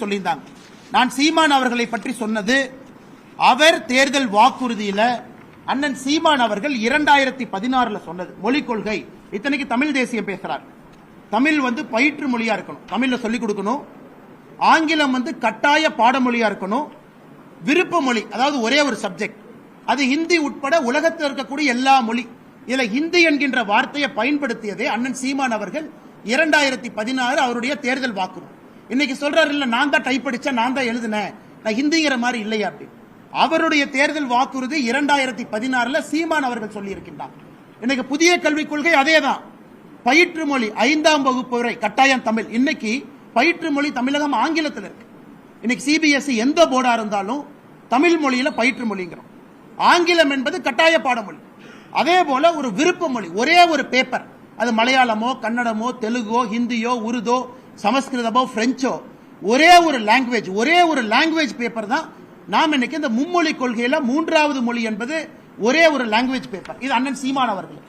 சொல்லியிருந்தாங்க. நான் சீமான் அவர்களை பற்றி சொன்னது அவர் தேர்தல் வாக்குறுதியில அண்ணன் சீமான் அவர்கள் இரண்டாயிரத்தி பதினாறுல சொன்னது. மொழிக் கொள்கை. இத்தனைக்கு தமிழ் தேசியம் பேசுறார். தமிழ் வந்து பயிற்று மொழியா இருக்கணும். தமிழ்ல சொல்லிக் கொடுக்கணும். ஆங்கிலம் வந்து கட்டாய பாடமொழியா இருக்கணும். விருப்ப மொழி அதாவது ஒரே ஒரு சப்ஜெக்ட் அது ஹிந்தி உட்பட உலகத்தில் இருக்கக்கூடிய எல்லா மொழி. இதுல ஹிந்தி என்கின்ற வார்த்தையை பயன்படுத்தியதே அண்ணன் சீமான் அவர்கள் இரண்டாயிரத்தி பதினாறு அவருடைய தேர்தல் வாக்குறுதி. இன்னைக்கு சொல்றாரு இல்ல நான் தான் டைப் அடிச்சேன் நான் தான் எழுதினேன். நான் ஹிந்திங்கிற மாதிரி இல்லையா அப்படி. அவருடைய தேர்தல் வாக்குறுதி இரண்டாயிரத்தி பதினாறுல சீமான் அவர்கள் சொல்லி இருக்கின்றார் இன்னைக்கு புதிய கல்விக் கொள்கை அதே தான் பயிற்று மொழி ஐந்தாம் வகுப்பு வரை கட்டாயம் தமிழ். இன்னைக்கு பயிற்று மொழி தமிழகம் ஆங்கிலத்தில் இருக்கு. இன்னைக்கு சிபிஎஸ்இ எந்த போர்டா இருந்தாலும் தமிழ் மொழியில பயிற்று மொழிங்கிறோம். ஆங்கிலம் என்பது கட்டாய பாடமொழி. அதே போல ஒரு விருப்ப மொழி ஒரே ஒரு பேப்பர் அது மலையாளமோ கன்னடமோ தெலுங்கோ ஹிந்தியோ உருதோ சமஸ்கிருதமோ பிரெஞ்சோ ஒரே ஒரு லாங்குவேஜ் ஒரே ஒரு லாங்குவேஜ் பேப்பர் தான் நாம் இன்னைக்கு இந்த மும்மொழி கொள்கையில மூன்றாவது மொழி என்பது ஒரே ஒரு லாங்குவேஜ் பேப்பர் இது அண்ணன் சீமான் அவர்கள்